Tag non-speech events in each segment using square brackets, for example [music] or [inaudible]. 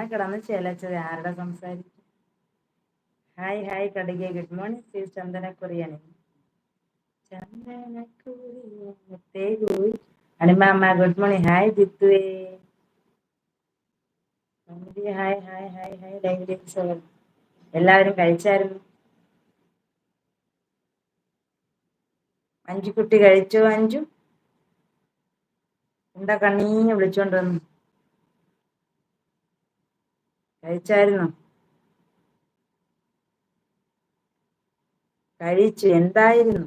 അങ്ങനെ കിടന്ന് ചെലച്ചത് ആരുടെ സംസാരിക്കും? ഹായ് ഹായ് കടികെ ഗുഡ് മോർണിംഗ് ശ്രീ ചന്ദനക്കുറിയാണ്. ചന്ദനക്കുറി മാമ good morning hi ജിത്തുവേ. Hi hi hi hi daily എല്ലാവരും കഴിച്ചായിരുന്നു? അഞ്ചു കുട്ടി കഴിച്ചോ അഞ്ചു? എന്താ കണ്ണീ വിളിച്ചോണ്ട് വന്നു? കഴിച്ചായിരുന്നോ? കഴിച്ചു എന്തായിരുന്നു?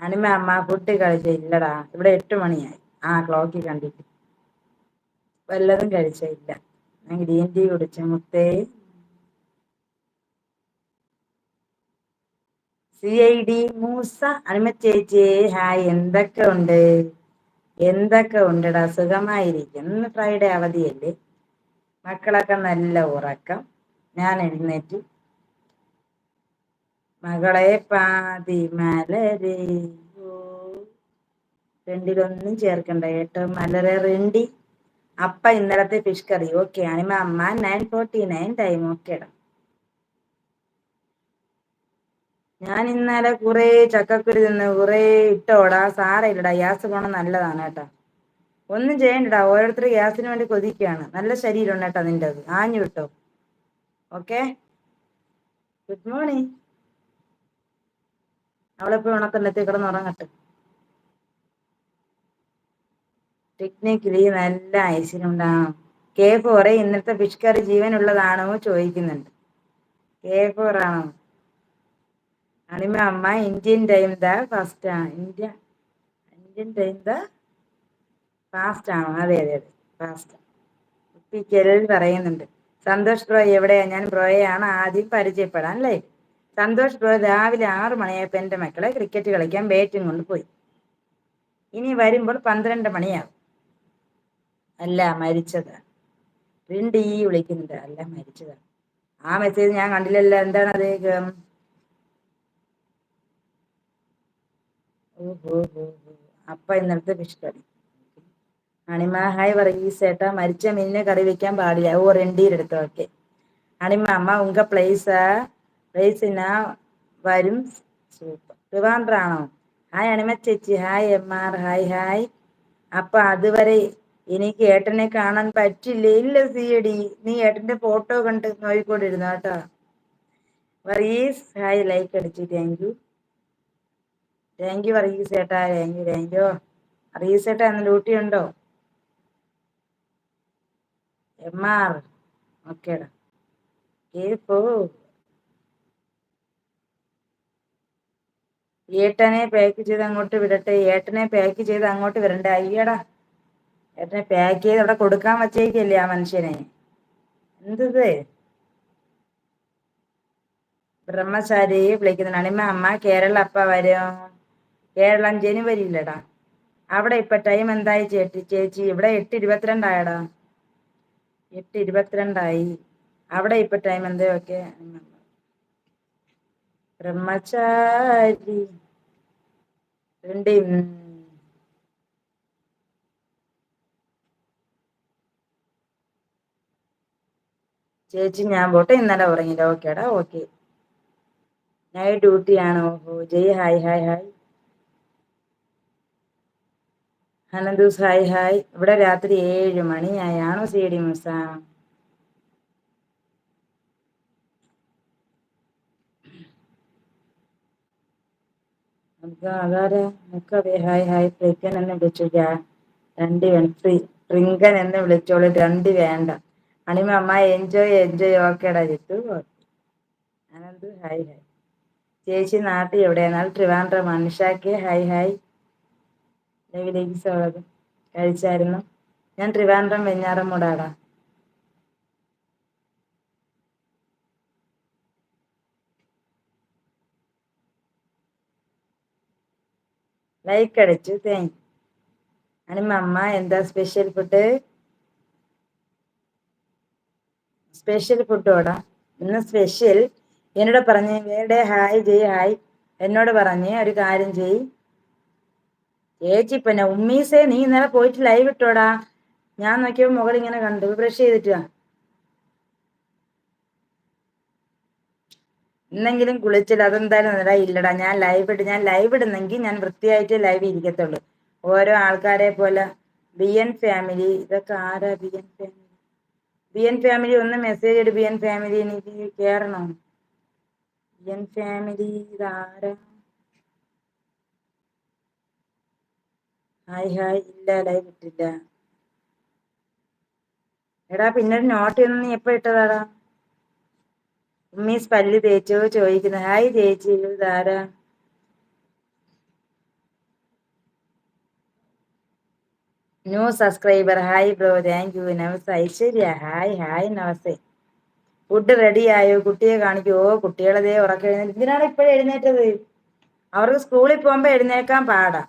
അനിമ അമ്മ ഫുഡ് കഴിച്ച ഇല്ലടാ. ഇവിടെ എട്ട് മണിയായി. ആ ക്ലോക്കിൽ കണ്ടിട്ട്. വല്ലതും കഴിച്ചില്ല ഞാൻ ഗ്രീൻ ടീ കുടിച്ച മുത്തേ. C I D Moosa Anima ചേച്ചി ഹായ്. എന്തൊക്കെ ഉണ്ട്? എന്തൊക്കെ ഉണ്ടടാ? സുഖമായിരിക്കും ഇന്ന് ഫ്രൈഡേ അവധിയല്ലേ? മക്കളൊക്കെ നല്ല ഉറക്കം. ഞാൻ എഴുന്നേറ്റ്. മകളെ പാതി മലരെ. രണ്ടിലൊന്നും ചേർക്കണ്ട കേട്ടോ. മലരെ റെണ്ടി. അപ്പ ഇന്നലത്തെ ഫിഷ് കറി ഓക്കെ അനിമ അമ്മ നയൻ ഫോർട്ടി നയൻ ടൈം. ഓക്കേടാ ഞാൻ ഇന്നലെ കുറേ ചക്കക്കുരു തിന്ന് കുറെ ഇട്ടോടാ. സാരയില്ലടാ. ഗ്യാസ് പോണം നല്ലതാണ് കേട്ടാ. ഒന്നും ചെയ്യണ്ടടാ. ഓരോരുത്തർ ഗ്യാസിന് വേണ്ടി കൊതിക്കുകയാണ് നല്ല ശരീരം കേട്ടോ നിന്റെ അത്. ആഞ്ഞു വിട്ടോ. ഓക്കെ? ഗുഡ് മോർണിംഗ് അവളെപ്പോ ഉണക്കണ്ടെത്തി കിടന്ന് ഉറങ്ങട്ടെ. ടെക്നിക്കലി നല്ല ഐസിനുണ്ടാവും കെ ഫോർ ഇന്നത്തെ ഫിഷ് കറി ജീവനുള്ളതാണോ ചോദിക്കുന്നുണ്ട്. കെ ഫോർ ആണോ? അണിമ അമ്മ Indian time the first India Indian time the fast ആണോ? അതെ അതെ അതെ. ഫാസ്റ്റ് ഒപ്പിക്കൽ പറയുന്നുണ്ട്. സന്തോഷ് ബ്രോ എവിടെയാ? ഞാൻ ബ്രോയെയാണ് ആദ്യം പരിചയപ്പെടാൻ അല്ലേ? സന്തോഷ് ബ്രോ രാവിലെ ആറ് മണിയായപ്പോൾ എന്റെ മക്കളെ ക്രിക്കറ്റ് കളിക്കാൻ ബാറ്റും കൊണ്ട് പോയി. ഇനി വരുമ്പോൾ പന്ത്രണ്ട് മണിയാകും അല്ല മരിച്ചതാണ് ഈ വിളിക്കുന്നുണ്ട് അല്ല മരിച്ചതാണ് ആ മെസ്സേജ് ഞാൻ കണ്ടില്ലല്ല. എന്താണ് അത് ഓഹോ അപ്പ ഇന്നലത്തെ ഫിഷ് അണിമ ഹായ് വർഗീസേട്ടാ മരിച്ച മീനിനെ കറി വെക്കാൻ പാടില്ല. ഓ റെണ്ടീരെടുത്തു ഓക്കെ അണിമ അമ്മ ഉങ്ക പ്ലേസ് പ്ലേസിനാ വരും. സൂപ്പർ ട്രിവാൻഡ്രാണോ ഹായ് അണിമ ചേച്ചി. Hi M R hi hi അപ്പൊ അതുവരെ എനിക്ക് ഏട്ടനെ കാണാൻ പറ്റില്ല? ഇല്ല സിയടി നീ ഏട്ടന്റെ ഫോട്ടോ കണ്ട് നോയിക്കൊണ്ടിരുന്നു കേട്ടോ? വർഗീസ് ഹായ് ലൈക്ക് അടിച്ചു. Thank you thank you Varghese ചേട്ടാ thank you thank you Varghese ഏട്ടാ ഡ്യൂട്ടി ഉണ്ടോ? എം ആർ ഓക്കേടാ കേപ്പോ ഏട്ടനെ പാക്ക് ചെയ്ത് അങ്ങോട്ട് വിടട്ടെ. ഏട്ടനെ പാക്ക് ചെയ്ത് അങ്ങോട്ട് വരണ്ടേ? അയ്യടാ. ഏട്ടനെ പാക്ക് ചെയ്ത് അവിടെ കൊടുക്കാൻ വച്ചേക്കല്ലേ ആ മനുഷ്യനെ. എന്തത്? ബ്രഹ്മചാരി വിളിക്കുന്ന അണിമ അമ്മ കേരള അപ്പ വരും. കേരളം ജനുവരിയില്ലടാ അവിടെ ഇപ്പൊ ടൈം എന്തായി ചേട്ടി? ചേച്ചി ഇവിടെ എട്ട് ഇരുപത്തിരണ്ടായടാ. എട്ട് ഇരുപത്തിരണ്ടായി. അവിടെ ഇപ്പൊ ടൈം എന്തോ ഒക്കെ ബ്രഹ്മചാരി. രണ്ട് ചേച്ചി ഞാൻ പോട്ടെ ഇന്നലെ ഉറങ്ങില്ല ഓക്കേടാ ഓക്കെ നൈറ്റ് ഡ്യൂട്ടിയാണ് ഓഹോ Jai hi hi hi Ananthus hi hi. ഇവിടെ രാത്രി ഏഴ് മണിയായാണോ C D Misa hi hi. പ്രിക്കൻ എന്ന് വിളിച്ചു രണ്ട് പ്രിങ്കൻ എന്ന് വിളിച്ചോളൂ. രണ്ട് വേണ്ട. അണിമ അമ്മ എൻജോയ് എൻജോയ് ഓക്കേടാ ജിത്തു. Anant hi hi. ചേച്ചി നാട്ടിൽ എവിടെയാണെങ്കിൽ ട്രിവാൻഡ്രം. മനുഷാക്ക് ഹായ് ഹായ്. ലൈവിലേക്ക് സ്വാഗതം കഴിച്ചായിരുന്നു. ഞാൻ ട്രിവാൻഡ്രം വെഞ്ഞാറമൂടാടാ ലൈക്ക് അടിച്ചു താങ്ക് അമ്മ എന്താ സ്പെഷ്യൽ ഫുഡ് സ്പെഷ്യൽ ഫുഡോടാ ഇന്ന് സ്പെഷ്യൽ എന്നോട് പറഞ്ഞ് വേടെ ഹായ് ജയ് ഹായ്. എന്നോട് പറഞ്ഞ് ഒരു കാര്യം ചെയ് ചേച്ചി പിന്നെ ഉമ്മീസേ നീ ഇന്നലെ പോയിട്ട് ലൈവ് ഇട്ടോടാ. ഞാൻ നോക്കിയപ്പോ മുകൾ ഇങ്ങനെ കണ്ടു. ബ്രഷ് ചെയ്തിട്ടാ എന്നെങ്കിലും കുളിച്ചില്ല അതെന്തായാലും നല്ല ഇല്ലടാ. ഞാൻ ലൈവ് ഇട്ട് ഞാൻ ലൈവ് ഇടുന്നെങ്കിൽ ഞാൻ വൃത്തിയായിട്ട് ലൈവ് ഇരിക്കത്തുള്ളൂ. ഓരോ ആൾക്കാരെ പോലെ. ബി എൻ ഫാമിലി ഇതൊക്കെ ആരാ B N family B N family ഒന്ന് മെസ്സേജ് ഇട് ബി എൻ ഫാമിലി എനിക്ക് കേറണോ? ബി എൻ ഫാമിലി ഇതാരാ? Hi hi. ഇല്ല ലൈവ് ഇട്ടില്ല. എടാ പിന്നെ നോട്ട് ചെയ്യുന്ന നീ എപ്പോ ഇട്ടതാടാ? ഉമ്മീസ് പല്ല് തേച്ചോ ചോദിക്കുന്നു. ഹായ് ചേച്ചി. ഇതാരാ? New subscriber. Hi bro. Thank you. Namaste Aishwarya hi hi നമസ്തേ. ഫുഡ് റെഡി ആയോ? കുട്ടിയെ കാണിക്കുമോ ഓ കുട്ടികളെ ദേ ഉറക്കം എഴുന്നേറ്റ് എന്തിനാണ് ഇപ്പോഴും എഴുന്നേറ്റത്? അവർക്ക് സ്കൂളിൽ പോകുമ്പോൾ എഴുന്നേക്കാൻ പാടാ.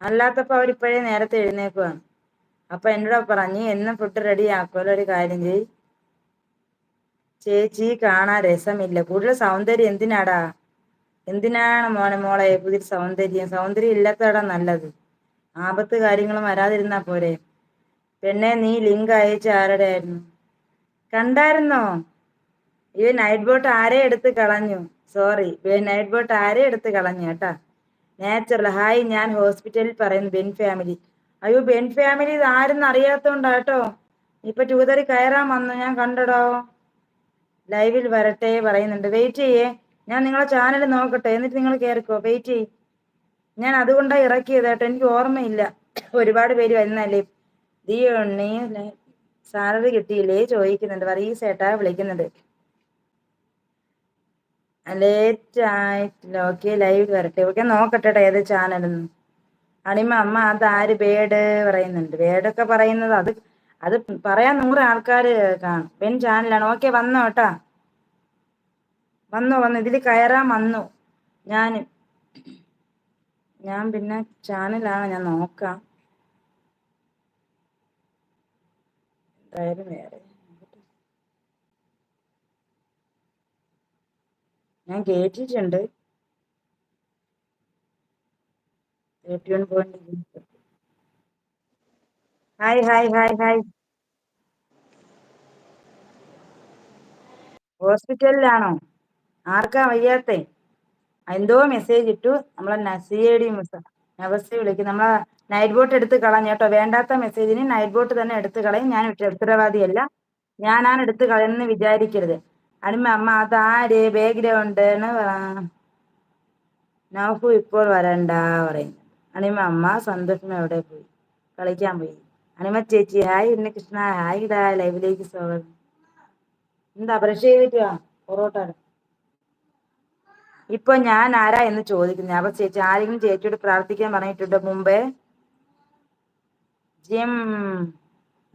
അല്ലാത്തപ്പോ അവരിപ്പോഴേ നേരത്തെ എഴുന്നേക്കുവാണ്. അപ്പൊ എന്നോട് പറഞ്ഞു എന്നും ഫുഡ് റെഡി ആക്കുമല്ലോ ഒരു കാര്യം ചെയ് ചേച്ചി കാണാൻ രസമില്ല. കൂടുതൽ സൗന്ദര്യം എന്തിനാടാ? എന്തിനാണ് മോനെ മോളെ പുതിയ സൗന്ദര്യം? സൗന്ദര്യം ഇല്ലാത്തടാ നല്ലത്. ആപത്ത് കാര്യങ്ങളും വരാതിരുന്നാ പോരെ. പെണ്ണെ നീ ലിങ്ക് അയച്ച ആരുടെ ആയിരുന്നു? കണ്ടായിരുന്നോ? ഈ നൈറ്റ് ബോട്ട് ആരെ എടുത്ത് കളഞ്ഞു? സോറി നൈറ്റ് ബോട്ട് ആരെ എടുത്ത് കളഞ്ഞു കേട്ടാ? നാച്ചുറൽ ഹായ് ഞാൻ ഹോസ്പിറ്റലിൽ പറയുന്നു ബെൻ ഫാമിലി അയ്യോ ബെൻ ഫാമിലി ഇത് ആരെന്ന് അറിയാത്തോണ്ടാ കേട്ടോ ഇപ്പൊ ടൂതറി കയറാൻ വന്നു ഞാൻ കണ്ടടോ. ലൈവിൽ വരട്ടെ പറയുന്നുണ്ട്. വെയിറ്റ് ചെയ്യേ. ഞാൻ നിങ്ങളെ ചാനൽ നോക്കട്ടെ. എന്നിട്ട് നിങ്ങൾ കയറിക്കോ വെയിറ്റ് ചെയ്യ്. ഞാൻ അതുകൊണ്ടാണ് ഇറക്കിയത് കേട്ടോ. എനിക്ക് ഓർമ്മയില്ല. ഒരുപാട് പേര് വരുന്നല്ലേ ദീ ഉണ്ണി സാലറി കിട്ടിയില്ലേ? ചോദിക്കുന്നുണ്ട്. വറീസേട്ടാ വിളിക്കുന്നുണ്ട്. ലേറ്റ് ആയിട്ടില്ല. ഓക്കെ ലൈവ് വരട്ടെ. ഓക്കെ നോക്കട്ടെ ഏത് ചാനലെന്ന്. അണിമ അമ്മ അതാര്? ബേഡ് പറയുന്നുണ്ട്. ബേഡൊക്കെ പറയുന്നത് അത് അത് പറയാൻ നൂറ് ആൾക്കാർ കാണും. പെൺ ചാനലാണ്. ഓക്കെ വന്നോ കേട്ടാ. വന്നു വന്നു. ഇതിൽ കയറാൻ വന്നു. ഞാൻ ഞാൻ പിന്നെ ചാനലാണ്. ഞാൻ നോക്കാം. എന്തായാലും വേറെ ഞാൻ കേട്ടിട്ടുണ്ട് ഹായ് ഹായ് ഹായ് ഹായ്. ഹോസ്പിറ്റലിലാണോ? ആർക്കാ വയ്യാത്തേ? എന്തോ മെസ്സേജ് ഇട്ടു. നമ്മളെ നസിയേടി നവസി വിളിക്കും നമ്മളെ നൈറ്റ് ബോട്ട് എടുത്ത് കളഞ്ഞു കേട്ടോ. വേണ്ടാത്ത മെസ്സേജിന് നൈറ്റ് ബോട്ട് തന്നെ എടുത്ത് കളയും. ഞാൻ ഉത്തരവാദിയല്ല. ഞാനാണ് എടുത്ത് കളയെന്ന് വിചാരിക്കരുത്. അടിമ അമ്മ അതാര് ബാക്ക്ഗ്രൗണ്ട് നൗഫു ഇപ്പോൾ വരണ്ട പറയും. അണിമ അമ്മ സന്തോഷം എവിടെ പോയി? കളിക്കാൻ പോയി. അണിമ ചേച്ചി ഹായ് ഉണ്ണികൃഷ്ണ ഹായ് ഇതാ ലൈവിലേക്ക് സ്വാഗതം. എന്താ ബ്രഷ് ചെയ്തിട്ടാ പൊറോട്ട ഇപ്പൊ ഞാൻ ആരാ എന്ന് ചോദിക്കുന്നത് അപ്പൊ ചേച്ചി ആരെങ്കിലും ചേച്ചിയോട് പ്രാർത്ഥിക്കാൻ പറഞ്ഞിട്ടുണ്ട് മുമ്പേ? ജിം.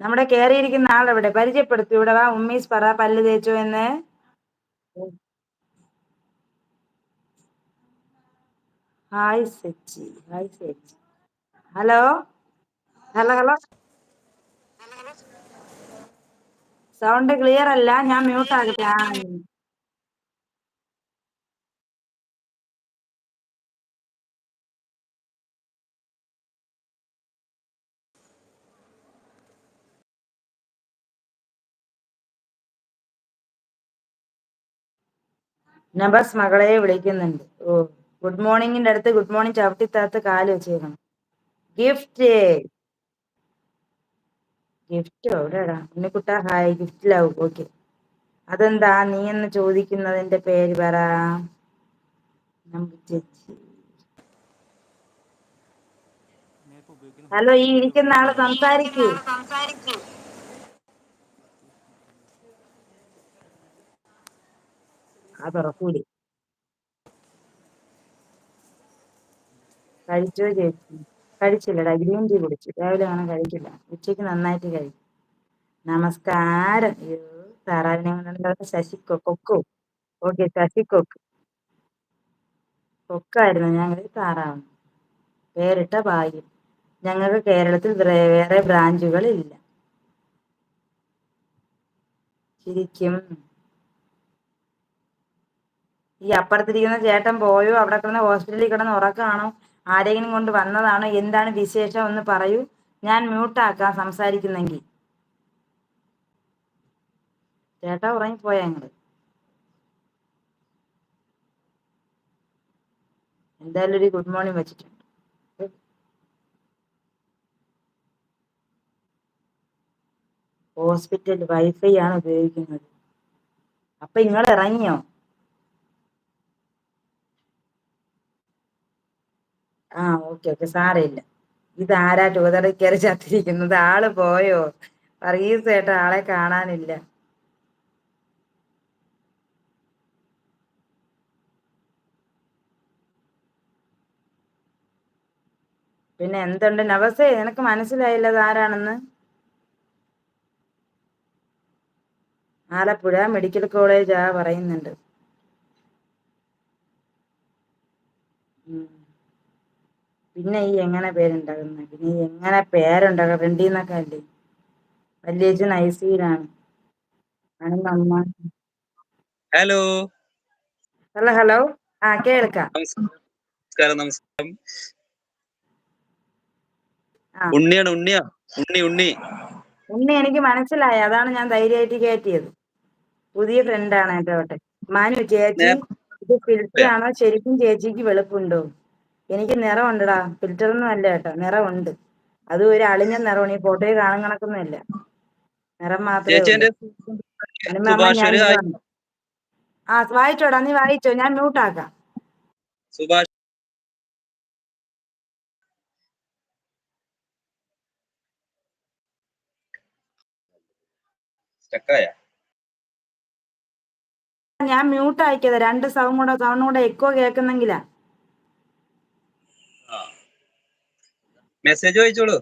നമ്മുടെ കേറിയിരിക്കുന്ന ആളെവിടെ? പരിചയപ്പെടുത്തു. ഇവിടെ വാ ഉമ്മീസ് പറ പല്ല് തേച്ചോ എന്ന്. Hi Sachi hi Sachi hello hello hello sound clear അല്ല? ഞാൻ മ്യൂട്ട് ആകട്ടെ നബസ് മകളെ വിളിക്കുന്നുണ്ട്. ഓ ഗുഡ് മോർണിംഗിന്റെ അടുത്ത് ഗുഡ് മോർണിംഗ് ചവിട്ടി താത്ത കാൽ വെച്ചേക്കണം ഗിഫ്റ്റ് ഗിഫ്റ്റ് എവിടെടാ? ഉണ്ണിക്കുട്ട ഹായ് ലവ് ഓക്കെ അതെന്താ നീ എന്ന് ചോദിക്കുന്നതിന്റെ പേര് പറ. ഹലോ ഈ ഇരിക്കുന്ന ആൾ സംസാരിക്കൂ. ആ തുറക്കൂലേ കഴിച്ചോ ചേച്ചി? കഴിച്ചില്ലടാ ഗ്രീൻ ടീ കുടിച്ചു. രാവിലെ അങ്ങനെ കഴിക്കില്ല. ഉച്ചയ്ക്ക് നന്നായിട്ട് കഴിക്കും. നമസ്കാരം. അയ്യോ താറാവിനെ കൊണ്ടുള്ള ശശിക്കൊ കൊക്കോ. ഓക്കെ ശശിക്കൊക്ക്. കൊക്കായിരുന്നു ഞങ്ങൾ താറാവ്. പേരിട്ട ഭാഗ്യം. ഞങ്ങൾക്ക് കേരളത്തിൽ വേറെ ബ്രാഞ്ചുകൾ ഇല്ല ശരിക്കും ഈ അപ്പുറത്തിരിക്കുന്ന ചേട്ടൻ പോയോ? അവിടെ കിടന്ന് ഹോസ്പിറ്റലിൽ കിടന്ന് ഉറക്കാണോ? ആരെങ്കിലും കൊണ്ട് വന്നതാണോ? എന്താണ് വിശേഷം എന്ന് പറയൂ. ഞാൻ മ്യൂട്ടാക്കാം സംസാരിക്കുന്നെങ്കിൽ ചേട്ടാ ഉറങ്ങിപ്പോയാ ഞങ്ങൾ? എന്തായാലും ഒരു ഗുഡ് മോർണിംഗ് വെച്ചിട്ടുണ്ട്. ഹോസ്പിറ്റൽ വൈഫൈ ആണ് ഉപയോഗിക്കുന്നത്. അപ്പൊ നിങ്ങൾ ഇറങ്ങിയോ? ആ ഓക്കെ ഓക്കെ സാരമില്ല. ഇത് ആരാ ടൂതറിൽ കയറി ചത്തിരിക്കുന്നത്? ആൾ പോയോ? ചേട്ടാ ആളെ കാണാനില്ല. പിന്നെ എന്തുണ്ട്? നവസേ നിനക്ക് മനസ്സിലായില്ല ആരാണെന്ന്? ആലപ്പുഴ മെഡിക്കൽ കോളേജ് ആ പറയുന്നുണ്ട്. പിന്നെ ഈ എങ്ങനെ പേരുണ്ടാകുന്നത് പിന്നെ ഈ എങ്ങനെ പേരുണ്ടാകുക എന്നൊക്കെ അല്ലേ? വലിയ ഐസിയിലാണ്. അമ്മ. ഹലോ. Hello hello. ആ കേൾക്കാം. നമസ്കാരം. നമസ്കാരം ഉണ്ണിയാണ് ഉണ്ണിയാ? ഉണ്ണി ഉണ്ണി. ഉണ്ണി എനിക്ക് മനസ്സിലായി. അതാണ് ഞാൻ ധൈര്യമായിട്ട് കയറ്റിയത് പുതിയ ഫ്രണ്ടാണ് കേട്ടോട്ടെ മനു ചേച്ചി ഇത് ഫിൽറ്റർ ആണോ? ശരിക്കും ചേച്ചിക്ക് വെളുപ്പുണ്ടോ? എനിക്ക് നിറമുണ്ടടാ ഫിൽറ്റർ ഒന്നും അല്ല കേട്ടോ. നിറമുണ്ട് അത് ഒരു അളിഞ്ഞ നിറമാണ് ഈ ഫോട്ടോയിൽ കാണാൻ കണക്കൊന്നുമില്ല. നിറം മാത്രമേ. ആ വായിച്ചോടാ. നീ വായിച്ചോ. ഞാൻ മ്യൂട്ടാക്കാം സുഭാഷ് സ്റ്റക്കായ? ഞാൻ മ്യൂട്ട് ആക്കിയത്. രണ്ട് സൗണ്ട് കൂടെ സൗണ്ട് കൂടെ എക്കോ കേൾക്കുന്നെങ്കിലാ. മെസ്സേജ് വായിച്ചോളൂ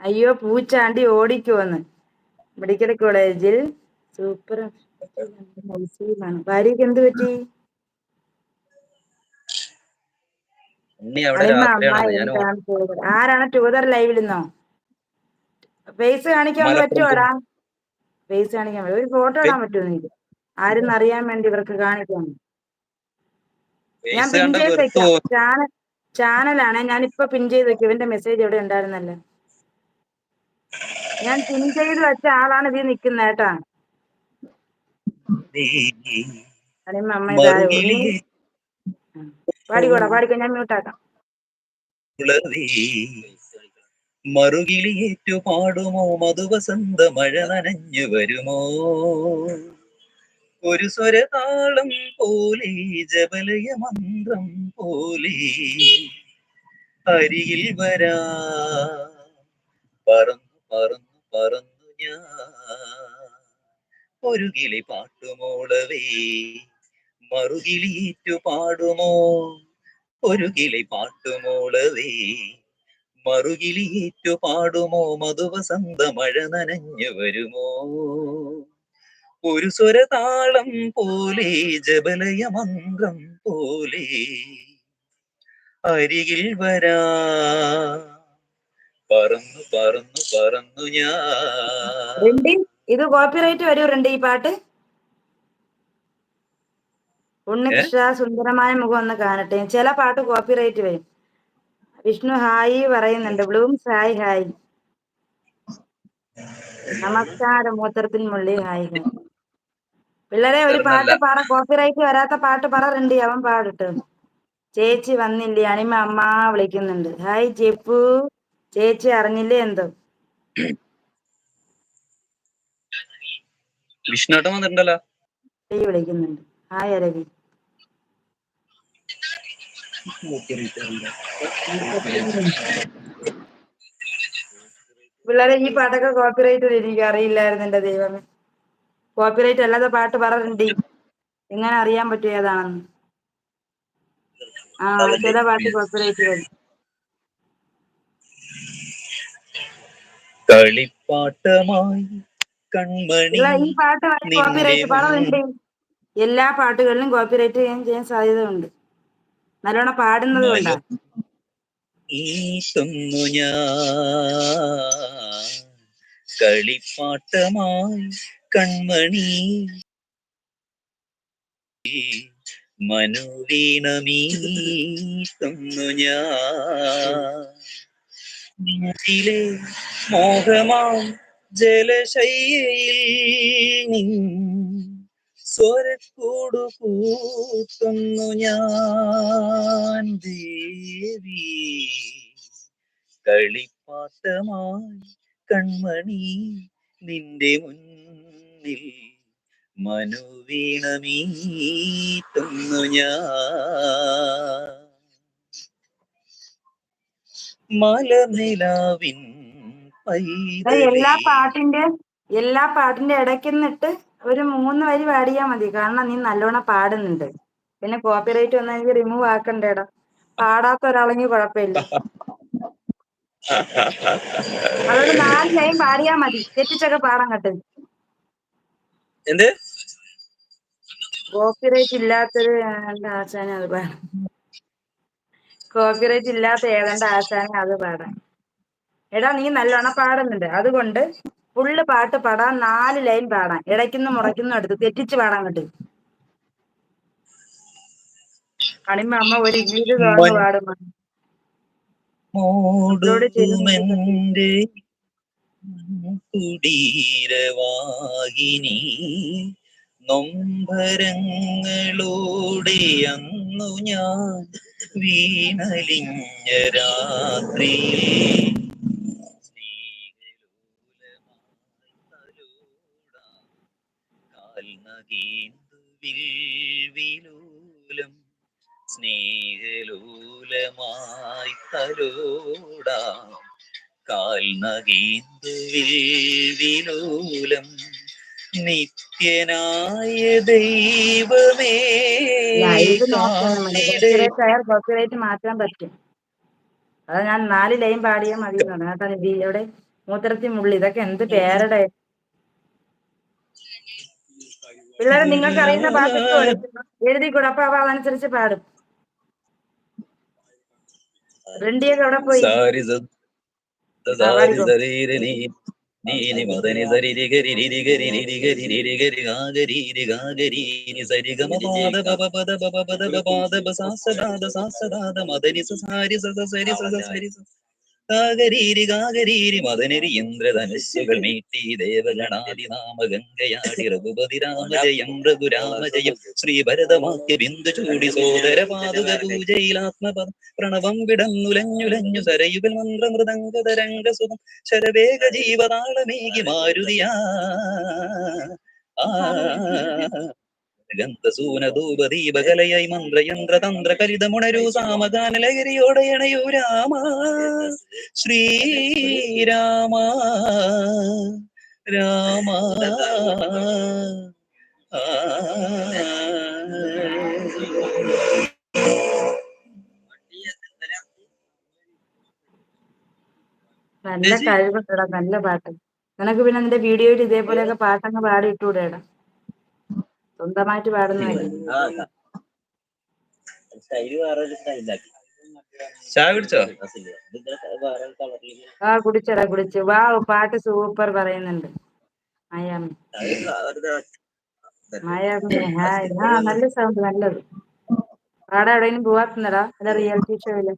അയ്യോ പൂച്ചാണ്ടി ഓടിക്കുവന്ന്. മെഡിക്കൽ കോളേജിൽ സൂപ്പർ ഭാര്യക്ക് എന്ത് പറ്റി? ആരാണ് ടൂതർ ലൈവിൽ നിന്നോ ഫേസ് കാണിക്കാൻ പറ്റുമോടാ ഫേസ് കാണിക്കാൻ പറ്റും ഒരു ഫോട്ടോ ഇടാൻ പറ്റുമോ നീ ആരും അറിയാൻ വേണ്ടി ഇവർക്ക് കാണിക്കാൻ ഞാൻ പിന്നെ ചാനൽ ചാനലാണ്. ഞാൻ ഇപ്പൊ പിൻ ചെയ്ത് വെക്കും. ഇവന്റെ മെസ്സേജ് എവിടെ ഉണ്ടായിരുന്നല്ലോ? ഞാൻ പിൻ ചെയ്ത് വെച്ച ആളാണ് ഇതിൽ നിൽക്കുന്ന കേട്ടാ. അമ്മ പാടിക്കോടാ പാടിക്കോ ഞാൻ മ്യൂട്ടാക്കാം മറുകിളിയേറ്റു പാടുമോ മധുവസന്ത മഴ നനഞ്ഞു വരുമോ? ഒരു സ്വരതാളം പോലെ ജബലയ മന്ത്രം പോലെ. അരികിൽ വരാ. പറന്നു പറന്നു പറന്നു ഞാൻ. ഒരു കിളി പാട്ടുമോളവേ മറുകിളിയേറ്റു പാടുമോ? ഒരു കിളി പാട്ടുമോളവേ മറുകിളിയേറ്റു പാടുമോ? മധുവസന്ത മഴ നനഞ്ഞു വരുമോ? ഒരു സ്വരതാളം പോലെ ജബലയ മന്ത്രം പോലെ. അരികിൽ വരാ. പറന്നു പറന്നു പറന്നു ഞാൻ ഇത് കോപ്പിറൈറ്റ് വരൂ റെണ്ടി ഈ പാട്ട്. ഉണ്ണികൃഷ്ണ സുന്ദരമായ മുഖം ഒന്ന് കാണട്ടെ. ചില പാട്ട് കോപ്പിറൈറ്റ് വരും. വിഷ്ണു ഹായ് പറയുന്നുണ്ട്. Blooms hi hi. നമസ്കാരം. മൂത്രത്തിൽ മുള്ളി ഹായ് ഹായ്. പിള്ളേരെ ഒരു. പാട്ട് പാട കോപ്പിറൈറ്റ് വരാത്ത പാട്ട് പറ റെണ്ടി അവൻ പാടിട്ട്. ചേച്ചി വന്നില്ലേ അണിമ അമ്മ വിളിക്കുന്നുണ്ട്. ഹായ് ജെപ്പു. ചേച്ചി അറിഞ്ഞില്ലേ എന്തോ? വിഷ്ണുട്ടൻ വന്നിട്ടുണ്ടല്ലോ. വിളിക്കുന്നുണ്ട്. ഹായ് അരവി. പിള്ളേരെ ഈ പാട്ടൊക്കെ കോപ്പിറൈറ്റ് എനിക്ക് അറിയില്ലായിരുന്നു എന്റെ ദൈവമേ. കോപ്പിറൈറ്റ് അല്ലാതെ പാട്ട് പറയണ്ടി എങ്ങനെ അറിയാൻ പറ്റും ഏതാണെന്ന്. ആ ചില പാട്ട് കോപ്പിറൈറ്റ് വരും. കളിപ്പാട്ടമായി കൺമണി ഈ പാട്ട് കോപ്പിറൈറ്റ് മുൻ- എല്ലാ പാട്ടുകളിലും കോപ്പിറൈറ്റ് ചെയ്യാൻ ചെയ്യാൻ സാധ്യത ഉണ്ട് നല്ലോണം പാടുന്നത് കൊണ്ടാ. കളിപ്പാട്ടമായി കൺമണി. മനോവീണമീശുന്നു ഞാൻ. നെഞ്ചിലെ മോഹമാം ജലശയ്യയിൽ സ്വരക്കൂടു കൂട്ടുന്നു ഞാൻ. ദേവി കളിപ്പാട്ടമായി കൺമണി നിന്റെ മുന്നിൽ മനുവീണമീട്ടുന്നു ഞാൻ. മലനിലാവിൻ എല്ലാ പാട്ടിന്റെ എല്ലാ പാട്ടിന്റെ ഇടയ്ക്ക് നിന്നിട്ട് ഒരു മൂന്ന് വരി പാടിയാ മതി. കാരണം നീ നല്ലോണം പാടുന്നുണ്ട്. പിന്നെ കോപ്പിറൈറ്റ് വന്നാൽ എനിക്ക് റിമൂവ് ആക്കണ്ടേടാ. പാടാത്ത ഒരാളെങ്കിൽ കുഴപ്പമില്ല. [laughs] അതുകൊണ്ട് നാല് ലൈൻ പാടിയാ മതി. തെറ്റിച്ചൊക്കെ പാടാൻ കേട്ട് എന്ത്? കോപ്പിറൈറ്റ് ഇല്ലാത്തൊരു ഏതാണ്ട് ആശാന അത് പാടാം. കോപ്പിറൈറ്റ് ഇല്ലാത്ത ഏതാണ്ട് ആശാന അത് പാടാം. എടാ നീ നല്ലോണം പാടുന്നുണ്ട്. അതുകൊണ്ട് ഫുള്ള് പാട്ട് പാടാൻ നാല് ലൈൻ പാടാം. ഇടയ്ക്കുന്നു മുറയ്ക്കുന്നു എടുത്ത് തെറ്റിച്ച് പാടാൻ കിട്ടും കണിമ അമ്മ ഒരു ഇംഗ്ലീഷ് സോങ് പാടും. അപ്ലോഡ് ചെയ്ത് മോടുമെന്റെ കുടീരവാഹിനി നൊമ്പരങ്ങളോടെ അന്നു ഞാൻ വീണലിഞ്ഞ രാത്രി വിലൂലം സ്നേഹലൂലമായി തലോടാം. കാൽനകീന്തുവിലൂലം നിത്യനായ ദൈവമേ മാറ്റാൻ പറ്റും. അത് ഞാൻ നാല് ലൈൻ പാടിയാൽ മതി കേട്ടോ നിധി ഇവിടെ മൂത്രത്തി മുള്ളി. ഇതൊക്കെ എന്ത് പേരുടെ? പിള്ളേരെ നിങ്ങൾക്ക് അറിയുന്ന പാട്ടൊക്കെ എഴുതിക്കൂടെ അപ്പൊ അവ അതനുസരിച്ച് പാടും. റെണ്ടിയൊക്കെ അവിടെ പോയി? സരീരനി നീനി മദനി സരിരി ഗരി രിരി ഗരി രിരി ഗരി രിരി ഗരി ഗാഗരി രി ഗാഗരി നി സരി ഗമ പാദ പപ പദ പപ പദ പ പാദ സാസദാദ മദനി സ സാരി സ സ സരി സ സ സരി സ ഗാഗരീരി ഗാഗരീരി മദനരി ഇന്ദ്രധനുഷ്യകൾ മീട്ടി ദേവഗണാതി നാമ ഗംഗയാടി രഘുപതി രാമ ജയം രഘുരാമ ജയം ശ്രീ ഭരതമാക്യ ബിന്ദു ചൂടി സോദര പാതുക പൂജയിലാത്മപദം പ്രണവം വിടന്നുലഞ്ഞുലഞ്ഞു സരയുഗൽ മന്ത്രമൃദംഗതരംഗസുഖം. ശരവേഗ ജീവതാളമേകി മാരുതിയാ. ആ. ഗന്ധസൂനധൂപദീപകലയായി മന്ത്രയന്ത്രതന്ത്ര കരിതമുണരൂ സാമഗാനലഹരിയോടെ അണയൂ രാമ. ശ്രീരാമ രാമ നല്ല. കഴിവുണ്ടടാ നല്ല പാട്ട്. നിനക്ക് പിന്നെ നിന്റെ വീഡിയോയിൽ ഇതേപോലെയൊക്കെ പാട്ടങ്ങ് പാടി ഇട്ടുകൂടെടാ സ്വന്തമായിട്ട് കുടിച്ചോ? ആ കുടിച്ചടാ കുടിച്ചു. വാ പാട്ട് സൂപ്പർ പറയുന്നുണ്ട്. മായാമി. മായാമി ഹായ്. ആ നല്ല സൗണ്ട് നല്ലത്. പാടെ എവിടെയും പോവാത്തുന്നടാ അല്ല റിയാലിറ്റി ഷോയിൽ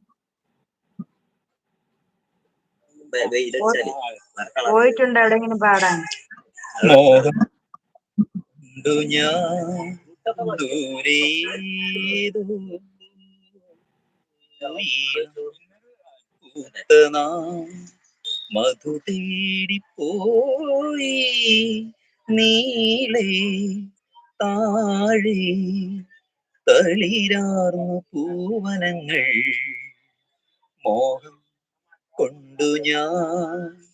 പോയിട്ടുണ്ട് എവിടെങ്കിലും പാടാൻ. കണ്ടു ഞാൻ പൂത്തനാം മധു തേടിപ്പോയി. നീളെ താഴെ തളിരാർന്നു പൂവനങ്ങൾ. മോഹം കൊണ്ടു ഞാൻ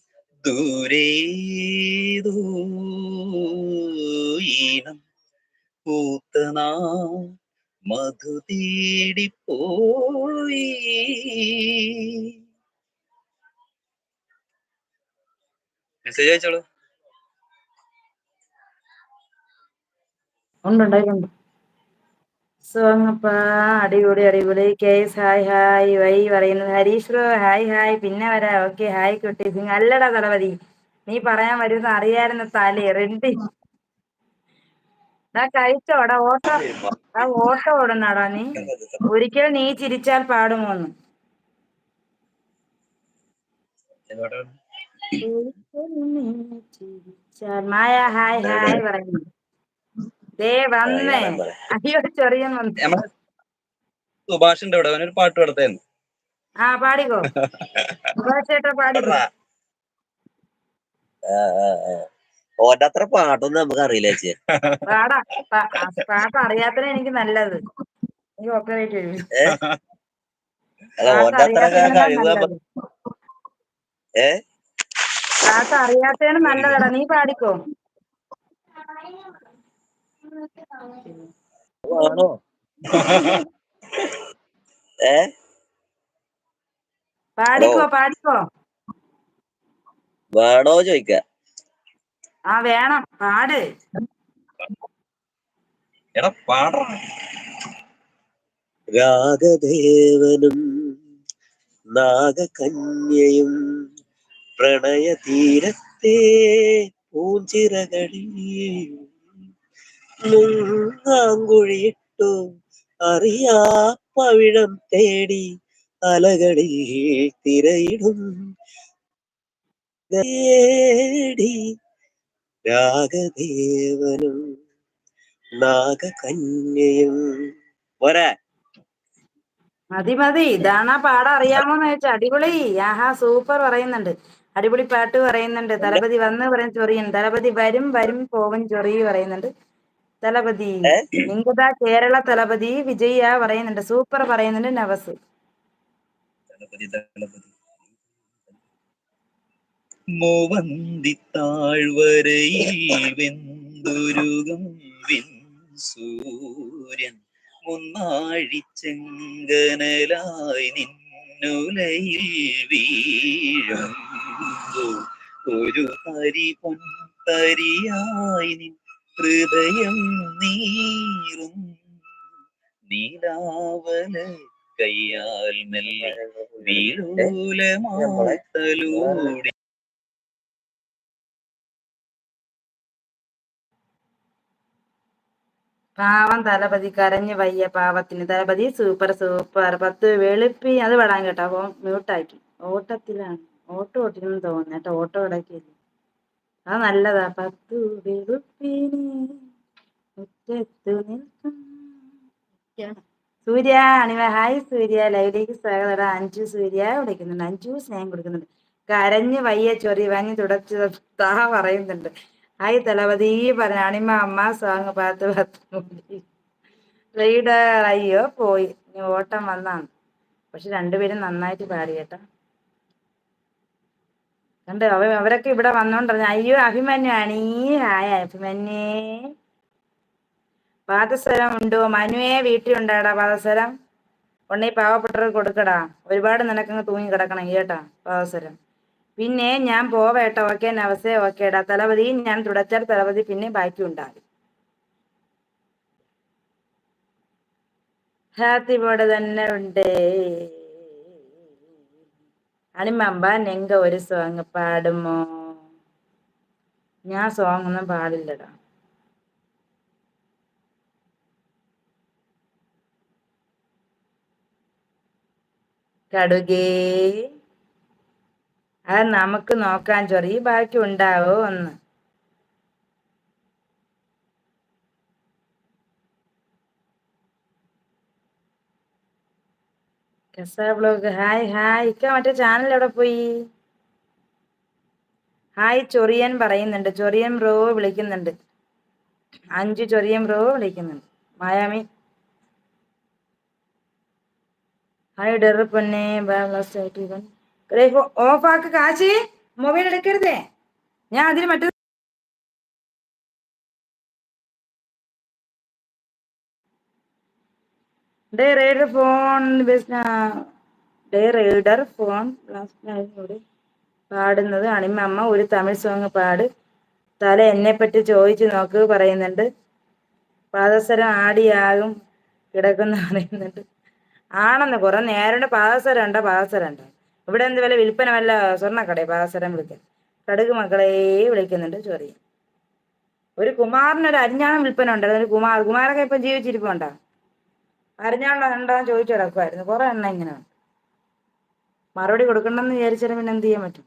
ദൂരേതോ ഈണം പൂത്തനാ മധു തേടിപ്പോയി. മെസ്സേജ് അയച്ചോളൂ. ഉണ്ടുണ്ടായിട്ടുണ്ട് സോങ്ങപ്പാ അടിപൊളി അടിപൊളി കേസ് ഹായ് ഹായ്. വൈ പറയുന്നത് ഹരീഷ് ബ്രോ ഹായ് ഹായ്. പിന്നെ വരാ. ഓക്കെ ഹായ് കുട്ടി സിംഗ് അല്ലടാ തളപതി. നീ പറയാൻ വരുന്ന അറിയായിരുന്നു തലേ റെഡി ഞാൻ കഴിച്ചോടാ ഓട്ടോ. ആ ഓട്ടോ ഓടുന്നാടാ നീ. ഒരിക്കൽ നീ ചിരിച്ചാൽ പാടുമോന്ന്. ചിരിച്ചാൽ മായ ഹായ് ഹായ് പറയുന്നു. ദേ വന്നേ. അയ്യോ ചെറിയ അവനൊരു പാട്ട് പാടത്തേന്ന് ആ പാടിക്കോ. സുഭാഷ് ചേട്ടാ പാടിക്കോ ഓന്റെ അത്ര പാട്ടൊന്നും നമുക്ക് അറിയില്ല ചേച്ചി. പാടാ. പാട്ട് അറിയാത്തതിന് എനിക്ക് നല്ലത്. പാട്ട് അറിയാത്തതിന് നല്ലതടാ നീ പാടിക്കോ. ആണോ? [laughs] ഏ? പാടിക്കോ പാടിക്കോ? വേണോ ചോദിക്ക? ആ വേണം. പാട്. എടാ പാട രാഗദേവനും നാഗകന്യയും പ്രണയതീരത്തെ പൂഞ്ചിറകളിൽ മുങ്ങാങ്കുഴിയിട്ടു അറിയാ പവിഴം തേടി അലകളിൽ തിരയിടും. തേടി രാഗദേവനും നാഗകന്യയും. പോരാ. മതി മതി. ഇതാണ് പാടം. അറിയാമോന്ന് ചോദിച്ചാ. അടിപൊളി. ആഹാ സൂപ്പർ പറയുന്നുണ്ട്. അടിപൊളി പാട്ട് പറയുന്നുണ്ട്. തലപതി വന്ന് പറയും ചൊറിയും. തലപതി വരും വരും പോകും ചൊറി പറയുന്നുണ്ട്. തലപതി. ഏ? നിങ്ങതാ കേരള തലപതി വിജയ പറയുന്നുണ്ട്. സൂപ്പർ പറയുന്നുണ്ട് നവസ്. മോവന്തിത്താഴ്വരയിൽ വെന്തുരുകം സൂര്യൻ. മുന്നാഴിച്ചെങ്കനലായി നിന്നുലയിൽ വീഴും ഒരു തരി പൊൻ തരിയായി നിൻ ഹൃദയം നീറും നീലാവല കയ്യാൽ മെല്ലെ വീലൂലമാത്തലൂടെ പാവം തലപതി കരഞ്ഞു വയ്യ പാവത്തിന്. തലപതി സൂപ്പർ സൂപ്പർ പത്ത് വെളുപ്പി അത് പാടാൻ കേട്ടോ. അപ്പൊ മ്യൂട്ടാക്കി ഓട്ടത്തിലാണ്. ഓട്ടോ ഓട്ടിക്കുന്നു തോന്നുന്നു. കേട്ടോ ഓട്ടോ ഇടയ്ക്കില്ല അത് നല്ലതാ. പത്തു വെളുപ്പിന് മുറ്റത്തു നിൽക്കും. സൂര്യ അണിവ. ഹായ് സൂര്യ. ലൈവിലേക്ക് സ്വാഗതം. അഞ്ചു സൂര്യ വിളിക്കുന്നുണ്ട്. അഞ്ചു സ്നേഹം കൊടുക്കുന്നുണ്ട്. കരഞ്ഞ് വയ്യ ചൊറി വാങ്ങി തുടച്ച്. താ പറയുന്നുണ്ട്. ഹായ് തലവതി. പറഞ്ഞ അണിമ അമ്മ സോങ് പാത്ത് പത്ത് റീഡർ അയ്യോ പോയി. ഓട്ടം വന്നാണ്. പക്ഷെ രണ്ടുപേരും നന്നായിട്ട് പാടി കേട്ടോ. കണ്ട്? അവ അവരൊക്കെ ഇവിടെ വന്നോണ്ടിരുന്നു അയ്യോ അഭിമന്യു അണീ ഹായ് അഭിമന്യേ. പാദസരം ഉണ്ടോ? മനുവേ വീട്ടിലുണ്ടാടാ പാദസരം. ഉണ്ണി പാവപ്പെട്ടവർക്ക് കൊടുക്കടാ. ഒരുപാട് നിനക്കങ്ങ് തൂങ്ങി കിടക്കണം കേട്ടാ പാദസരം. പിന്നെ ഞാൻ പോവേട്ടോ ഓക്കെ നവസേ ഓക്കേടാ. തലവതി ഞാൻ തുടച്ചാൽ തലവതി പിന്നെ ബാക്കി ഉണ്ടാകും ഹാപ്പി ബോർഡ് തന്നെ ഉണ്ട്. അണിമമ്പ നെങ്ക ഒരു സോങ് പാടുമോ? ഞാൻ സോങ് ഒന്നും പാടില്ലടാ. കടുകേ അത് നമുക്ക് നോക്കാൻ ചൊറി ബാക്കി ഉണ്ടാവോ ഒന്ന്. ബ്ലോഗ് ഹായ് ഹായ് ഇക്ക മറ്റേ ചാനൽ എവിടെ പോയി? ഹായ് ചൊറിയൻ പറയുന്നുണ്ട്. ചൊറിയൻ ബ്രോ വിളിക്കുന്നുണ്ട്. അഞ്ചു ചൊറിയൻ ബ്രോ വിളിക്കുന്നുണ്ട്. മായാമി. ഹായ് ഡെറു പൊന്നെ. ഓഫ് ഓഫാക്ക് കാശി. മൊബൈൽ എടുക്കരുതേ. ഞാൻ അതിന് മറ്റേ day rider phone day rider phone പാടുന്നത് അണിമമ്മ ഒരു തമിഴ് സോങ് പാട്. തല എന്നെ പറ്റി ചോദിച്ചു നോക്ക് പറയുന്നുണ്ട്. പാദസരം ആടിയാകും കിടക്കുന്ന പറയുന്നുണ്ട്. ആണെന്ന് കുറെ നേരം പാദസരം ഉണ്ടോ? പാദസരം ഉണ്ടോ? ഇവിടെ എന്ത് വില? വിൽപ്പന വല്ല സ്വർണക്കടയെ? പാദസരം വിളിക്കാൻ. കടുക് മക്കളെ വിളിക്കുന്നുണ്ട്. ചോറിയ ഒരു കുമാറിനൊരു അരിഞ്ഞാണം വിൽപ്പന ഉണ്ടായിരുന്നു കുമാർ കുമാരൊക്കെ ഇപ്പം ജീവിച്ചിരിപ്പുണ്ടോ? അരിഞ്ഞാണോ ഉണ്ടോന്ന് ചോദിച്ചു കിടക്കുമായിരുന്നു കുറെ എണ്ണ ഇങ്ങനെ മറുപടി കൊടുക്കണ്ടെന്ന് വിചാരിച്ചാലും പിന്നെ എന്ത് ചെയ്യാൻ പറ്റും?